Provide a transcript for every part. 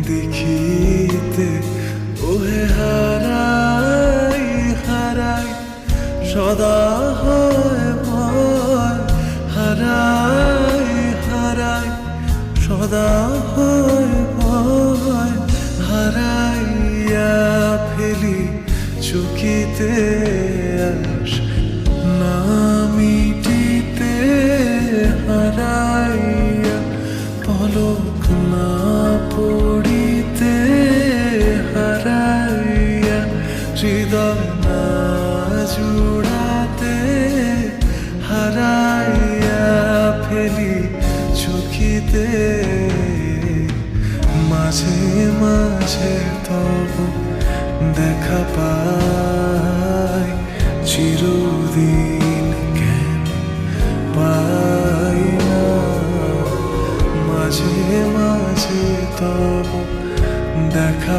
দেখিতে, ওহে হারাই হারাই, সদা হয় ভয়। হারাই হারাই, সদা হয় ভয়। হারাইয়া ফেলি চুকিতে। হারাইয়া ফেলি মাঝে মাঝে দেখা পাই চিরদিন মাঝে মাঝে দেখা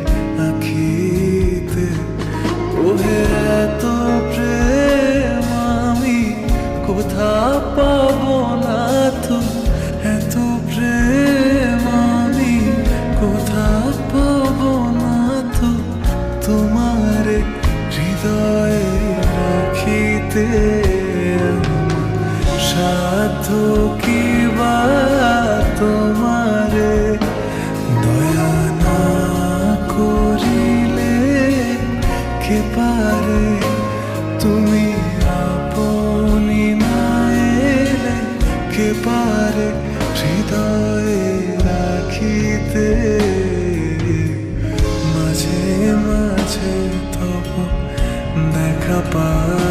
দেখা পাই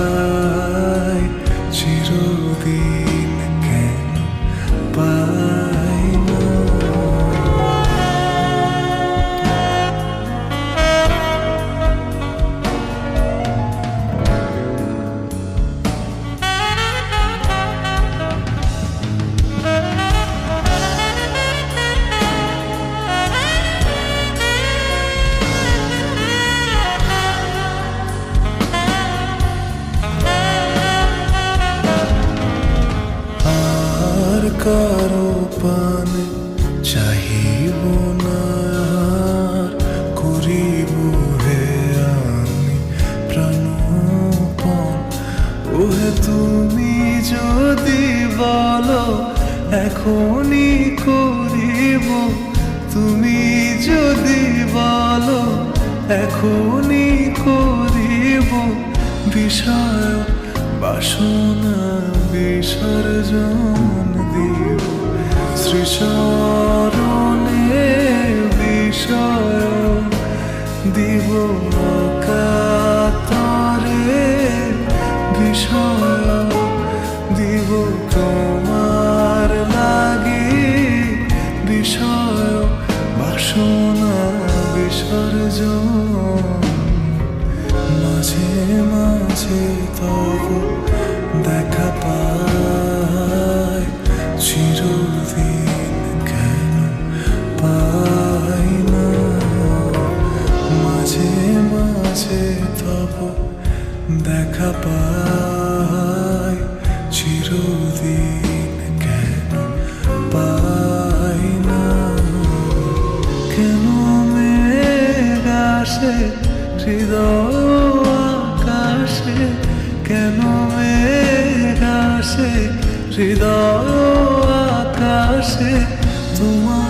কারও পানে চাহিব না করিব হে আমি প্রাণপণ ওহে তুমি যদি বলো এখনই করিব তুমি যদি বলো এখনই করিব বিষয় বাসনা বিসর্জন শ্রীচরণে বিষয় দিব কাতরে বিষয় দিব তোমার লাগি বিষয় বাসনা বিসর্জন। মাঝে মাঝে তব দেখা পাই। হৃদয় আকাশে কেন মেঘ আসে? হৃদয় আকাশে তোমারে